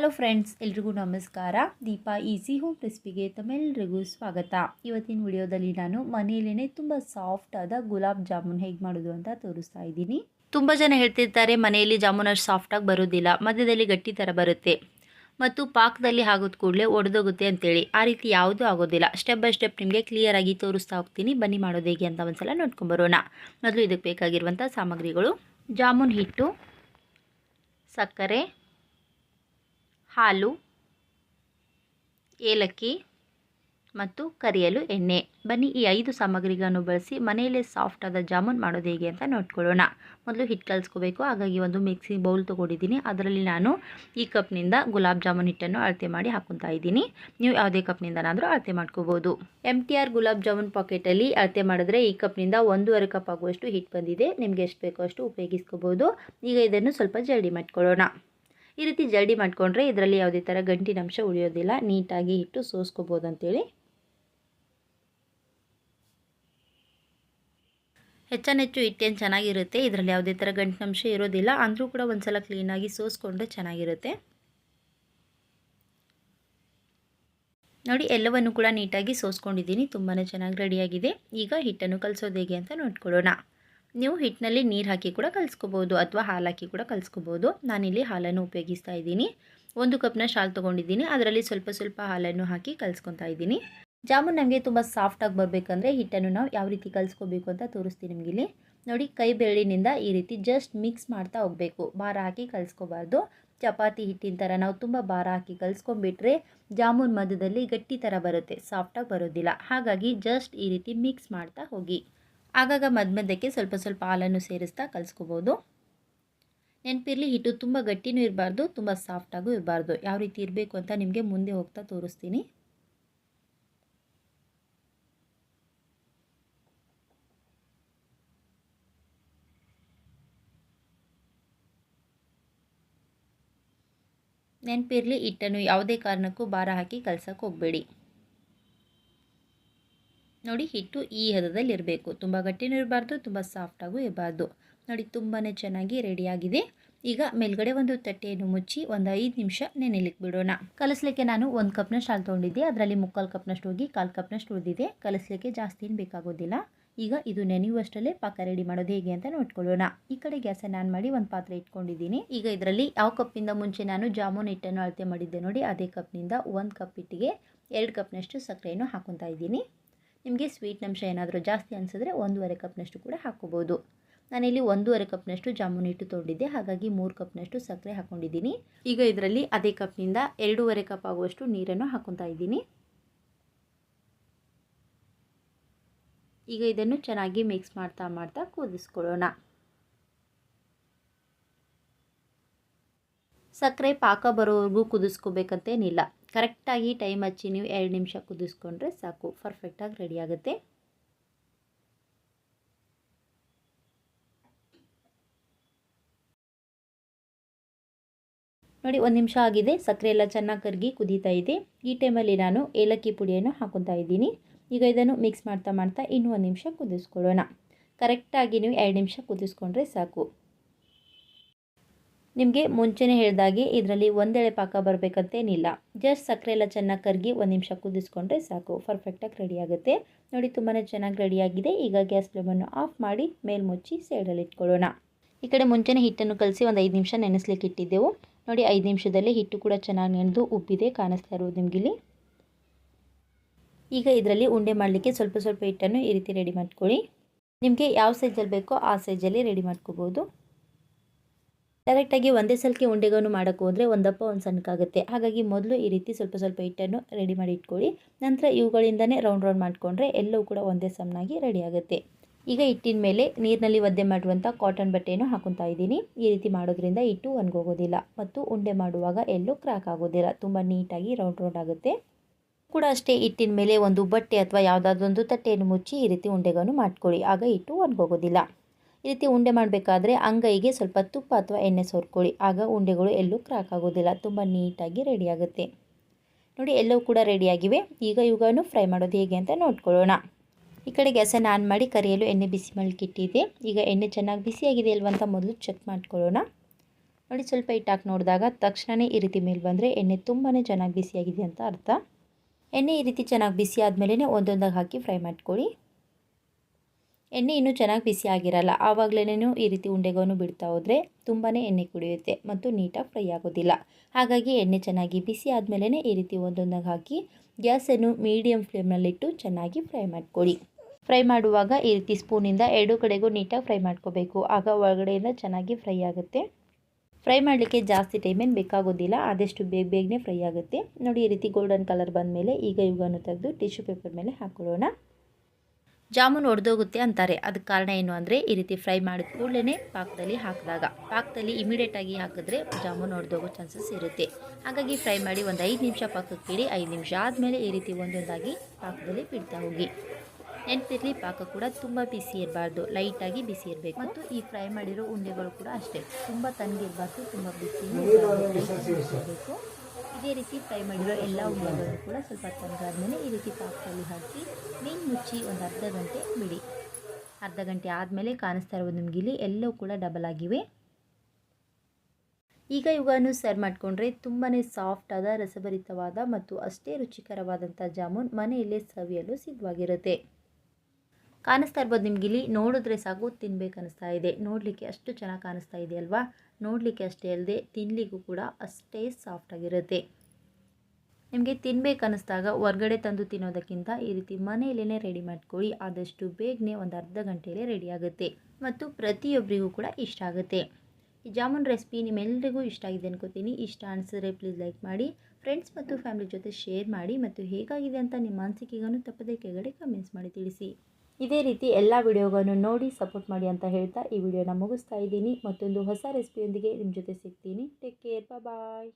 Hello friends ಎಲ್ರಿಗೂ ನಮಸ್ಕಾರ. Deepa easy home ರೆಸಿಪಿಗೆ ತಮ್ಮೆಲ್ಲರಿಗೂ ಸ್ವಾಗತ. ಇವತ್ತಿನ ವಿಡಿಯೋದಲ್ಲಿ ನಾನು ಮನೆಯಲ್ಲೇ ತುಂಬ ಸಾಫ್ಟ್ ಆದ ಗುಲಾಬ್ ಜಾಮೂನ್ ಹೇಗೆ ಮಾಡೋದು ಅಂತ ತೋರಿಸ್ತಾ ಇದ್ದೀನಿ. ತುಂಬ ಜನ ಹೇಳ್ತಿರ್ತಾರೆ ಮನೆಯಲ್ಲಿ ಜಾಮೂನ್ ಅಷ್ಟು ಸಾಫ್ಟಾಗಿ ಬರೋದಿಲ್ಲ, ಮಧ್ಯದಲ್ಲಿ ಗಟ್ಟಿ ಥರ ಬರುತ್ತೆ. ಮತ್ತು ಪಾಕದಲ್ಲಿ ಆಗೋದು ಕೂಡಲೇ ಒಡೆದೋಗುತ್ತೆ ಅಂತೇಳಿ. ಆ ರೀತಿ ಯಾವುದೂ ಆಗೋದಿಲ್ಲ. ಸ್ಟೆಪ್ ಬೈ ಸ್ಟೆಪ್ ನಿಮಗೆ ಕ್ಲಿಯರಾಗಿ ತೋರಿಸ್ತಾ ಹೋಗ್ತೀನಿ. ಬನ್ನಿ ಮಾಡೋದು ಹೇಗೆ ಅಂತ ಒಂದ್ಸಲ ನೋಡ್ಕೊಂಬರೋಣ ಮೊದಲು ಇದಕ್ಕೆ ಬೇಕಾಗಿರುವಂಥ ಸಾಮಗ್ರಿಗಳು. ಜಾಮೂನ್ ಹಿಟ್ಟು, ಸಕ್ಕರೆ ಹಾಲು, ಏಲಕ್ಕಿ ಮತ್ತು ಕರಿಯಲು ಎಣ್ಣೆ. ಬನ್ನಿ ಈ ಐದು ಸಾಮಗ್ರಿಗಳನ್ನು ಬಳಸಿ ಮನೆಯಲ್ಲೇ ಆದ ಜಾಮೂನ್ ಮಾಡೋದು ಹೇಗೆ ಅಂತ ನೋಡ್ಕೊಳ್ಳೋಣ. ಮೊದಲು ಹಿಟ್ಟು ಕಲಿಸ್ಕೋಬೇಕು. ಹಾಗಾಗಿ ಒಂದು ಮಿಕ್ಸಿ ಬೌಲ್ ತೊಗೊಂಡಿದ್ದೀನಿ. ಅದರಲ್ಲಿ ನಾನು ಈ ಕಪ್ನಿಂದ ಗುಲಾಬ್ ಜಾಮೂನ್ ಹಿಟ್ಟನ್ನು ಅಳತೆ ಮಾಡಿ ಹಾಕೊತಾ ಇದ್ದೀನಿ. ನೀವು ಯಾವುದೇ ಕಪ್ನಿಂದನಾದರೂ ಅಳತೆ ಮಾಡ್ಕೋಬೋದು. M T R gulab jamun ಪಾಕೆಟಲ್ಲಿ ಅಳತೆ ಮಾಡಿದ್ರೆ ಈ ಕಪ್ನಿಂದ ಒಂದೂವರೆ ಕಪ್ ಆಗುವಷ್ಟು ಹಿಟ್ಟು ಬಂದಿದೆ. ನಿಮಗೆ ಎಷ್ಟು ಬೇಕೋ ಅಷ್ಟು ಉಪಯೋಗಿಸ್ಕೋಬೋದು. ಈಗ ಇದನ್ನು ಸ್ವಲ್ಪ ಜಲ್ಡಿ ಮಾಡ್ಕೊಳ್ಳೋಣ. ಈ ರೀತಿ ಜಲ್ಡಿ ಮಾಡಿಕೊಂಡ್ರೆ ಇದರಲ್ಲಿ ಯಾವುದೇ ಥರ ಗಂಟಿನ ಅಂಶ ಉಳಿಯೋದಿಲ್ಲ. ನೀಟಾಗಿ ಹಿಟ್ಟು ಸೋಸ್ಕೋಬೋದು ಅಂತೇಳಿ. ಹೆಚ್ಚಾನೆಚ್ಚು ಹಿಟ್ಟೇನು ಚೆನ್ನಾಗಿರುತ್ತೆ, ಇದರಲ್ಲಿ ಯಾವುದೇ ಥರ ಗಂಟಿನಂಶ ಇರೋದಿಲ್ಲ. ಅಂದರೂ ಕೂಡ ಒಂದು ಸಲ ಕ್ಲೀನಾಗಿ ಸೋಸ್ಕೊಂಡ್ರೆ ಚೆನ್ನಾಗಿರುತ್ತೆ. ನೋಡಿ, ಎಲ್ಲವನ್ನು ಕೂಡ ನೀಟಾಗಿ ಸೋಸ್ಕೊಂಡಿದ್ದೀನಿ. ತುಂಬಾ ಚೆನ್ನಾಗಿ ರೆಡಿಯಾಗಿದೆ. ಈಗ ಹಿಟ್ಟನ್ನು ಕಲಿಸೋದು ಹೇಗೆ ಅಂತ ನೋಡ್ಕೊಳ್ಳೋಣ. ನೀವು ಹಿಟ್ಟಿನಲ್ಲಿ ನೀರು ಹಾಕಿ ಕೂಡ ಕಲಿಸ್ಕೋಬೋದು ಅಥವಾ ಹಾಲು ಹಾಕಿ ಕೂಡ ಕಲಿಸ್ಕೋಬೋದು. ನಾನಿಲ್ಲಿ ಹಾಲನ್ನು ಉಪಯೋಗಿಸ್ತಾ ಇದ್ದೀನಿ. ಒಂದು ಕಪ್ನ ಶಾಲ್ ತೊಗೊಂಡಿದ್ದೀನಿ. ಅದರಲ್ಲಿ ಸ್ವಲ್ಪ ಸ್ವಲ್ಪ ಹಾಲನ್ನು ಹಾಕಿ ಕಲಿಸ್ಕೊತಾ ಇದ್ದೀನಿ. ಜಾಮೂನ್ ನಮಗೆ ತುಂಬ ಸಾಫ್ಟಾಗಿ ಬರಬೇಕಂದ್ರೆ ಹಿಟ್ಟನ್ನು ನಾವು ಯಾವ ರೀತಿ ಕಲಿಸ್ಕೋಬೇಕು ಅಂತ ತೋರಿಸ್ತೀನಿ ನಿಮಗಿಲ್ಲಿ ನೋಡಿ, ಕೈ ಬೆರಳಿನಿಂದ ಈ ರೀತಿ ಜಸ್ಟ್ ಮಿಕ್ಸ್ ಮಾಡ್ತಾ ಹೋಗಬೇಕು. ಭಾರ ಹಾಕಿ ಕಲಿಸ್ಕೋಬಾರ್ದು. ಚಪಾತಿ ಹಿಟ್ಟಿನ ಥರ ನಾವು ತುಂಬ ಭಾರ ಹಾಕಿ ಕಲಿಸ್ಕೊಂಡ್ಬಿಟ್ರೆ ಜಾಮೂನ್ ಮಧ್ಯದಲ್ಲಿ ಗಟ್ಟಿ ಥರ ಬರುತ್ತೆ. ಸಾಫ್ಟಾಗಿ ಬರೋದಿಲ್ಲ. ಹಾಗಾಗಿ ಜಸ್ಟ್ ಈ ರೀತಿ ಮಿಕ್ಸ್ ಮಾಡ್ತಾ ಹೋಗಿ. ಆಗಾಗ ಮಧ್ಯ ಮಧ್ಯಕ್ಕೆ ಸ್ವಲ್ಪ ಸ್ವಲ್ಪ ಹಾಲನ್ನು ಸೇರಿಸ್ತಾ ಕಲಿಸ್ಕೋಬೋದು. ನೆನಪಿರಲಿ, ಹಿಟ್ಟು ತುಂಬ ಗಟ್ಟಿನೂ ಇರಬಾರ್ದು, ತುಂಬ ಸಾಫ್ಟಾಗೂ ಇರಬಾರ್ದು. ಯಾವ ರೀತಿ ಇರಬೇಕು ಅಂತ ನಿಮಗೆ ಮುಂದೆ ಹೋಗ್ತಾ ತೋರಿಸ್ತೀನಿ. ನೆನಪಿರಲಿ, ಹಿಟ್ಟನ್ನು ಯಾವುದೇ ಕಾರಣಕ್ಕೂ ಭಾರ ಹಾಕಿ ಕಲ್ಸಕ್ಕೆ ಹೋಗಬೇಡಿ. ನೋಡಿ, ಹಿಟ್ಟು ಈ ಹದದಲ್ಲಿ ಇರಬೇಕು ತುಂಬ ಗಟ್ಟಿನೂ ಇರಬಾರ್ದು, ತುಂಬ ಸಾಫ್ಟಾಗೂ ಇರಬಾರ್ದು. ನೋಡಿ ತುಂಬಾ ಚೆನ್ನಾಗಿ ರೆಡಿಯಾಗಿದೆ. ಈಗ ಮೇಲ್ಗಡೆ ಒಂದು ತಟ್ಟೆಯನ್ನು ಮುಚ್ಚಿ ಒಂದು ಐದು ನಿಮಿಷ ನೆನೆಲಿಕ್ಕೆ ಬಿಡೋಣ. ಕಲಿಸ್ಲಿಕ್ಕೆ ನಾನು ಒಂದು ಕಪ್ನಷ್ಟು ಹಾಲು ತೊಗೊಂಡಿದ್ದೆ. ಅದರಲ್ಲಿ ಮುಕ್ಕಾಲು ಕಪ್ನಷ್ಟು ಹೋಗಿ ಕಾಲು ಕಪ್ನಷ್ಟು ಉಳಿದಿದೆ ಕಲಿಸ್ಲಿಕ್ಕೆ ಜಾಸ್ತಿ ಏನು ಬೇಕಾಗೋದಿಲ್ಲ. ಈಗ ಇದು ನೆನೆಯುವಷ್ಟರಲ್ಲೇ ಪಾಕ ರೆಡಿ ಮಾಡೋದು ಹೇಗೆ ಅಂತ ನೋಡ್ಕೊಳ್ಳೋಣ. ಈ ಕಡೆ ಗ್ಯಾಸನ್ನು ಆನ್ ಮಾಡಿ ಒಂದು ಪಾತ್ರೆ ಇಟ್ಕೊಂಡಿದ್ದೀನಿ. ಈಗ ಇದರಲ್ಲಿ ಯಾವ ಕಪ್ಪಿಂದ ಮುಂಚೆ ನಾನು ಜಾಮೂನ್ ಹಿಟ್ಟನ್ನು ಅಳತೆ ಮಾಡಿದ್ದೆ ನೋಡಿ, ಅದೇ ಕಪ್ನಿಂದ ಒಂದು ಕಪ್ ಹಿಟ್ಟಿಗೆ ಎರಡು ಕಪ್ನಷ್ಟು ಸಕ್ಕರೆಯನ್ನು ಹಾಕೊತಾ ಇದ್ದೀನಿ. ನಿಮಗೆ ಸ್ವೀಟ್ ಅಂಶ ಏನಾದರೂ ಜಾಸ್ತಿ ಅನಿಸಿದ್ರೆ ಒಂದೂವರೆ ಕಪ್ನಷ್ಟು ಕೂಡ ಹಾಕ್ಕೋಬೋದು. ನಾನಿಲ್ಲಿ ಒಂದೂವರೆ ಕಪ್ನಷ್ಟು ಜಾಮೂನ್ ಹಿಟ್ಟು ತೊಗೊಂಡಿದ್ದೆ ಹಾಗಾಗಿ ಮೂರು ಕಪ್ನಷ್ಟು ಸಕ್ಕರೆ ಹಾಕ್ಕೊಂಡಿದ್ದೀನಿ. ಈಗ ಇದರಲ್ಲಿ ಅದೇ ಕಪ್ನಿಂದ ಎರಡೂವರೆ ಕಪ್ ಆಗುವಷ್ಟು ನೀರನ್ನು ಹಾಕೊತಾ ಇದ್ದೀನಿ. ಈಗ ಇದನ್ನು ಚೆನ್ನಾಗಿ ಮಿಕ್ಸ್ ಮಾಡ್ತಾ ಮಾಡ್ತಾ ಕುದಿಸ್ಕೊಳ್ಳೋಣ. ಸಕ್ಕರೆ ಪಾಕ ಬರೋವರೆಗೂ ಕುದಿಸ್ಕೋಬೇಕಂತೇನಿಲ್ಲ. ಕರೆಕ್ಟಾಗಿ ಟೈಮ್ ಹಚ್ಚಿ ನೀವು ಎರಡು ನಿಮಿಷ ಕುದಿಸ್ಕೊಂಡ್ರೆ ಸಾಕು. ಪರ್ಫೆಕ್ಟಾಗಿ ರೆಡಿ ಆಗುತ್ತೆ. ನೋಡಿ, ಒಂದು ನಿಮಿಷ ಆಗಿದೆ. ಸಕ್ಕರೆ ಎಲ್ಲ ಚೆನ್ನಾಗಿ ಕರಗಿ ಕುದೀತಾ ಇದೆ. ಈ ಟೈಮಲ್ಲಿ ನಾನು ಏಲಕ್ಕಿ ಪುಡಿಯನ್ನು ಹಾಕೊತಾ ಇದ್ದೀನಿ. ಈಗ ಇದನ್ನು ಮಿಕ್ಸ್ ಮಾಡ್ತಾ ಮಾಡ್ತಾ ಇನ್ನೂ ಒಂದು ನಿಮಿಷ ಕುದಿಸ್ಕೊಳ್ಳೋಣ. ಕರೆಕ್ಟಾಗಿ ನೀವು ಎರಡು ನಿಮಿಷ ಕುದಿಸ್ಕೊಂಡ್ರೆ ಸಾಕು. ನಿಮಗೆ ಮುಂಚೆನೇ ಹೇಳಿದಾಗೆ ಇದರಲ್ಲಿ ಒಂದೆಳೆ ಪಾಕ ಬರಬೇಕಂತೇನಿಲ್ಲ. ಜಸ್ಟ್ ಸಕ್ಕರೆ ಎಲ್ಲ ಚೆನ್ನಾಗಿ ಕರಗಿ ಒಂದು ನಿಮಿಷ ಕುದಿಸ್ಕೊಂಡ್ರೆ ಸಾಕು. ಪರ್ಫೆಕ್ಟಾಗಿ ರೆಡಿ ಆಗುತ್ತೆ. ನೋಡಿ ತುಂಬಾ ಚೆನ್ನಾಗಿ ರೆಡಿಯಾಗಿದೆ ಈಗ ಗ್ಯಾಸ್ ಫ್ಲೇಮನ್ನು ಆಫ್ ಮಾಡಿ ಮೇಲೆ ಮುಚ್ಚಿ ಸೈಡಲ್ಲಿ ಇಟ್ಕೊಳ್ಳೋಣ. ಈ ಕಡೆ ಮುಂಚೆನೇ ಹಿಟ್ಟನ್ನು ಕಲಸಿ ಒಂದು ಐದು ನಿಮಿಷ ನೆನೆಸ್ಲಿಕ್ಕೆ ಇಟ್ಟಿದ್ದೆವು. ನೋಡಿ, ಐದು ನಿಮಿಷದಲ್ಲಿ ಹಿಟ್ಟು ಕೂಡ ಚೆನ್ನಾಗಿ ನೆನೆದು ಉಬ್ಬಿದೆ, ಕಾಣಿಸ್ತಾ ಇರೋದು ನಿಮಗಿಲ್ಲಿ. ಈಗ ಇದರಲ್ಲಿ ಉಂಡೆ ಮಾಡಲಿಕ್ಕೆ ಸ್ವಲ್ಪ ಸ್ವಲ್ಪ ಹಿಟ್ಟನ್ನು ಈ ರೀತಿ ರೆಡಿ ಮಾಡ್ಕೊಳ್ಳಿ. ನಿಮಗೆ ಯಾವ ಸೈಜಲ್ಲಿ ಬೇಕೋ ಆ ಸೈಜಲ್ಲಿ ರೆಡಿ ಮಾಡ್ಕೋಬೋದು. ಡೈರೆಕ್ಟಾಗಿ ಒಂದೇ ಸಲಕ್ಕೆ ಉಂಡೆಗಳನ್ನು ಮಾಡೋಕ್ಕೆ ಹೋದರೆ ಒಂದಪ್ಪ ಒಂದು ಸಣ್ಣಕ್ಕಾಗುತ್ತೆ. ಹಾಗಾಗಿ ಮೊದಲು ಈ ರೀತಿ ಸ್ವಲ್ಪ ಸ್ವಲ್ಪ ಹಿಟ್ಟನ್ನು ರೆಡಿ ಮಾಡಿ ಇಟ್ಕೊಳ್ಳಿ. ನಂತರ ಇವುಗಳಿಂದನೇ ರೌಂಡ್ ರೌಂಡ್ ಮಾಡಿಕೊಂಡ್ರೆ ಎಲ್ಲವೂ ಕೂಡ ಒಂದೇ ಸಮನಾಗಿ ರೆಡಿ ಆಗುತ್ತೆ. ಈಗ ಹಿಟ್ಟಿನ ಮೇಲೆ ನೀರಿನಲ್ಲಿ ಒದ್ದೆ ಮಾಡುವಂಥ ಕಾಟನ್ ಬಟ್ಟೆಯನ್ನು ಹಾಕೊತಾ ಇದ್ದೀನಿ. ಈ ರೀತಿ ಮಾಡೋದ್ರಿಂದ ಹಿಟ್ಟು ಒಣಗೋಗೋದಿಲ್ಲ ಮತ್ತು ಉಂಡೆ ಮಾಡುವಾಗ ಎಲ್ಲೂ ಕ್ರ್ಯಾಕ್ ಆಗೋದಿಲ್ಲ. ತುಂಬ ನೀಟಾಗಿ ರೌಂಡ್ ರೌಂಡ್ ಆಗುತ್ತೆ. ಕೂಡ ಅಷ್ಟೇ ಹಿಟ್ಟಿನ ಮೇಲೆ ಒಂದು ಬಟ್ಟೆ ಅಥವಾ ಯಾವುದಾದ್ರೊಂದು ತಟ್ಟೆಯನ್ನು ಮುಚ್ಚಿ ಈ ರೀತಿ ಉಂಡೆಗಳನ್ನು ಮಾಡ್ಕೊಳ್ಳಿ. ಆಗ ಹಿಟ್ಟು ಒಣಗೋಗೋದಿಲ್ಲ. ಈ ರೀತಿ ಉಂಡೆ ಮಾಡಬೇಕಾದ್ರೆ ಅಂಗೈಗೆ ಸ್ವಲ್ಪ ತುಪ್ಪ ಅಥವಾ ಎಣ್ಣೆ ಸೋರ್ಕೊಳ್ಳಿ. ಆಗ ಉಂಡೆಗಳು ಎಲ್ಲೂ ಕ್ರಾಕ್ ಆಗೋದಿಲ್ಲ. ತುಂಬ ನೀಟಾಗಿ ರೆಡಿಯಾಗುತ್ತೆ ನೋಡಿ, ಎಲ್ಲವೂ ಕೂಡ ರೆಡಿಯಾಗಿವೆ ಈಗ ಇವುಗಳನ್ನು ಫ್ರೈ ಮಾಡೋದು ಹೇಗೆ ಅಂತ ನೋಡ್ಕೊಳ್ಳೋಣ. ಈ ಕಡೆ ಗ್ಯಾಸನ್ನು ಆನ್ ಮಾಡಿ ಕರಿಯಲು ಎಣ್ಣೆ ಬಿಸಿ ಮಾಡಲಿಕ್ಕೆ ಈಗ ಎಣ್ಣೆ ಚೆನ್ನಾಗಿ ಬಿಸಿಯಾಗಿದೆ ಅಲ್ವಂತ ಮೊದಲು ಚೆಕ್ ಮಾಡ್ಕೊಳ್ಳೋಣ. ನೋಡಿ, ಸ್ವಲ್ಪ ಹಿಟ್ಟಾಕಿ ನೋಡಿದಾಗ ತಕ್ಷಣವೇ ಈ ರೀತಿ ಮೇಲೆ ಬಂದರೆ ಎಣ್ಣೆ ತುಂಬಾ ಚೆನ್ನಾಗಿ ಬಿಸಿಯಾಗಿದೆ ಅಂತ ಅರ್ಥ. ಎಣ್ಣೆ ಈ ರೀತಿ ಚೆನ್ನಾಗಿ ಬಿಸಿ ಆದಮೇಲೆ ಒಂದೊಂದಾಗಿ ಹಾಕಿ ಫ್ರೈ ಮಾಡ್ಕೊಳ್ಳಿ. ಎಣ್ಣೆ ಇನ್ನೂ ಚೆನ್ನಾಗಿ ಬಿಸಿ ಆಗಿರಲ್ಲ ಆವಾಗಲೇ ಈ ರೀತಿ ಉಂಡೆಗೋನು ಬಿಡ್ತಾ ಹೋದರೆ ತುಂಬಾ ಎಣ್ಣೆ ಕುಡಿಯುತ್ತೆ ಮತ್ತು ನೀಟಾಗಿ ಫ್ರೈ ಆಗೋದಿಲ್ಲ. ಹಾಗಾಗಿ ಎಣ್ಣೆ ಚೆನ್ನಾಗಿ ಬಿಸಿ ಆದಮೇಲೆ ಈ ರೀತಿ ಒಂದೊಂದಾಗಿ ಹಾಕಿ ಗ್ಯಾಸನ್ನು ಮೀಡಿಯಮ್ ಫ್ಲೇಮ್ನಲ್ಲಿಟ್ಟು ಚೆನ್ನಾಗಿ ಫ್ರೈ ಮಾಡಿಕೊಡಿ ಫ್ರೈ ಮಾಡುವಾಗ ಈ ರೀತಿ ಸ್ಪೂನಿಂದ ಎರಡು ಕಡೆಗೂ ನೀಟಾಗಿ ಫ್ರೈ ಮಾಡ್ಕೋಬೇಕು. ಆಗ ಒಳಗಡೆಯಿಂದ ಚೆನ್ನಾಗಿ ಫ್ರೈ ಆಗುತ್ತೆ. ಫ್ರೈ ಮಾಡಲಿಕ್ಕೆ ಜಾಸ್ತಿ ಟೈಮೇನು ಬೇಕಾಗೋದಿಲ್ಲ, ಆದಷ್ಟು ಬೇಗ ಬೇಗನೆ ಫ್ರೈ ಆಗುತ್ತೆ. ನೋಡಿ ಈ ರೀತಿ ಗೋಲ್ಡನ್ ಕಲರ್ ಬಂದಮೇಲೆ ಈಗ ಇವುಗಳನ್ನು ತೆಗೆದು ಟಿಶ್ಯೂ ಪೇಪರ್ ಮೇಲೆ ಹಾಕೊಳ್ಳೋಣ ಜಾಮೂನ್ ಒಡೆದೋಗುತ್ತೆ ಅಂತಾರೆ. ಅದಕ್ಕೆ ಕಾರಣ ಏನು ಅಂದರೆ, ಈ ರೀತಿ ಫ್ರೈ ಮಾಡಿದ ಕೂಡಲೇ ಪಾಕದಲ್ಲಿ ಹಾಕಿದಾಗ. ಪಾಕದಲ್ಲಿ ಇಮಿಡಿಯೇಟಾಗಿ ಹಾಕಿದ್ರೆ ಜಾಮೂನ್ ಒಡೆದೋಗೋ ಚಾನ್ಸಸ್ ಇರುತ್ತೆ. ಹಾಗಾಗಿ ಫ್ರೈ ಮಾಡಿ ಒಂದು ಐದು ನಿಮಿಷ ಪಾಕಕ್ಕೆ ಇಡಿ ಐದು ನಿಮಿಷ ಆದಮೇಲೆ ಈ ರೀತಿ ಒಂದೊಂದಾಗಿ ಪಾಕದಲ್ಲಿ ಬಿಡ್ತಾ ಹೋಗಿ. ನೆನಪಿರಲಿ, ಪಾಕ ಕೂಡ ತುಂಬ ಬಿಸಿ ಇರಬಾರ್ದು. ಲೈಟಾಗಿ ಬಿಸಿ ಇರಬೇಕು. ಮತ್ತು ಈ ಫ್ರೈ ಮಾಡಿರೋ ಉಂಡೆಗಳು ಕೂಡ ಅಷ್ಟೇ. ತುಂಬ ತಣ್ಣಗಿರಬಾರ್ದು, ತುಂಬ ಬಿಸಿ ಇರಬೇಕು ಇದೇ ರೀತಿ ಫ್ರೈ ಮಾಡಿರೋ ಎಲ್ಲ ಉಂಡೆಗಳನ್ನು ಕೂಡ ಸ್ವಲ್ಪ ತಂಗಾದ್ಮೇಲೆ ಈ ರೀತಿ ಪಾಕದಲ್ಲಿ ಹಾಕಿ ಮೀನು ಮುಚ್ಚಿ ಒಂದು ಅರ್ಧ ಗಂಟೆ ಬಿಡಿ. ಅರ್ಧ ಗಂಟೆ ಆದಮೇಲೆ ಕಾಣಿಸ್ತಾ ಇರೋದು ನಿಮ್ಗೆ ಇಲ್ಲಿ ಎಲ್ಲವೂ ಕೂಡ ಡಬಲ್ ಆಗಿವೆ. ಈಗ ಇವುಗಳನ್ನು ಸರ್ವ್ ಮಾಡಿಕೊಂಡ್ರೆ ತುಂಬಾ ಸಾಫ್ಟಾದ ರಸಭರಿತವಾದ ಮತ್ತು ಅಷ್ಟೇ ರುಚಿಕರವಾದಂಥ ಜಾಮೂನ್ ಮನೆಯಲ್ಲೇ ಸವಿಯಲು ಸಿದ್ಧವಾಗಿರುತ್ತೆ. ಕಾಣಿಸ್ತಾ ಇರ್ಬೋದು ನಿಮ್ಗೆ ಇಲ್ಲಿ. ನೋಡಿದ್ರೆ ಸಾಕು, ತಿನ್ಬೇಕು ಅನಿಸ್ತಾ ಇದೆ. ನೋಡಲಿಕ್ಕೆ ಅಷ್ಟು ಚೆನ್ನಾಗಿ ಕಾಣಿಸ್ತಾ ಇದೆ ಅಲ್ವಾ ನೋಡಲಿಕ್ಕೆ ಅಷ್ಟೇ ಅಲ್ಲದೆ ತಿನ್ನಲಿಕ್ಕೂ ಕೂಡ ಅಷ್ಟೇ ಸಾಫ್ಟಾಗಿರುತ್ತೆ ನಿಮಗೆ ತಿನ್ಬೇಕು ಅನ್ನಿಸ್ದಾಗ ಹೊರ್ಗಡೆ ತಂದು ತಿನ್ನೋದಕ್ಕಿಂತ ಈ ರೀತಿ ಮನೆಯಲ್ಲೇ ರೆಡಿ ಮಾಡ್ಕೊಳ್ಳಿ. ಆದಷ್ಟು ಬೇಗನೆ ಒಂದು ಅರ್ಧ ಗಂಟೆಯಲ್ಲೇ ರೆಡಿ ಆಗುತ್ತೆ. ಮತ್ತು ಪ್ರತಿಯೊಬ್ಬರಿಗೂ ಕೂಡ ಇಷ್ಟ ಆಗುತ್ತೆ. ಈ ಜಾಮೂನ್ ರೆಸಿಪಿ ನಿಮ್ಮೆಲ್ಲರಿಗೂ ಇಷ್ಟ ಆಗಿದೆ ಅನ್ಕೋತೀನಿ. ಇಷ್ಟ ಅನಿಸಿದ್ರೆ ಪ್ಲೀಸ್ ಲೈಕ್ ಮಾಡಿ ಫ್ರೆಂಡ್ಸ್ ಮತ್ತು ಫ್ಯಾಮಿಲಿ ಜೊತೆ ಶೇರ್ ಮಾಡಿ, ಮತ್ತು ಹೇಗಾಗಿದೆ ಅಂತ ನಿಮ್ಮ ಅನಿಸಿಕೆಗೂ ತಪ್ಪದೇ ಕೆಳಗಡೆ ಕಮೆಂಟ್ಸ್ ಮಾಡಿ ತಿಳಿಸಿ. ಇದೇ ರೀತಿ ಎಲ್ಲ ವಿಡಿಯೋಗಳನ್ನು ನೋಡಿ ಸಪೋರ್ಟ್ ಮಾಡಿ ಅಂತ ಹೇಳ್ತಾ ಈ ವಿಡಿಯೋನ ಮುಗಿಸ್ತಾ ಇದ್ದೀನಿ. ಮತ್ತೊಂದು ಹೊಸ ರೆಸಿಪಿಯೊಂದಿಗೆ ನಿಮ್ಮ ಜೊತೆ ಸಿಗ್ತೀನಿ. Take care bye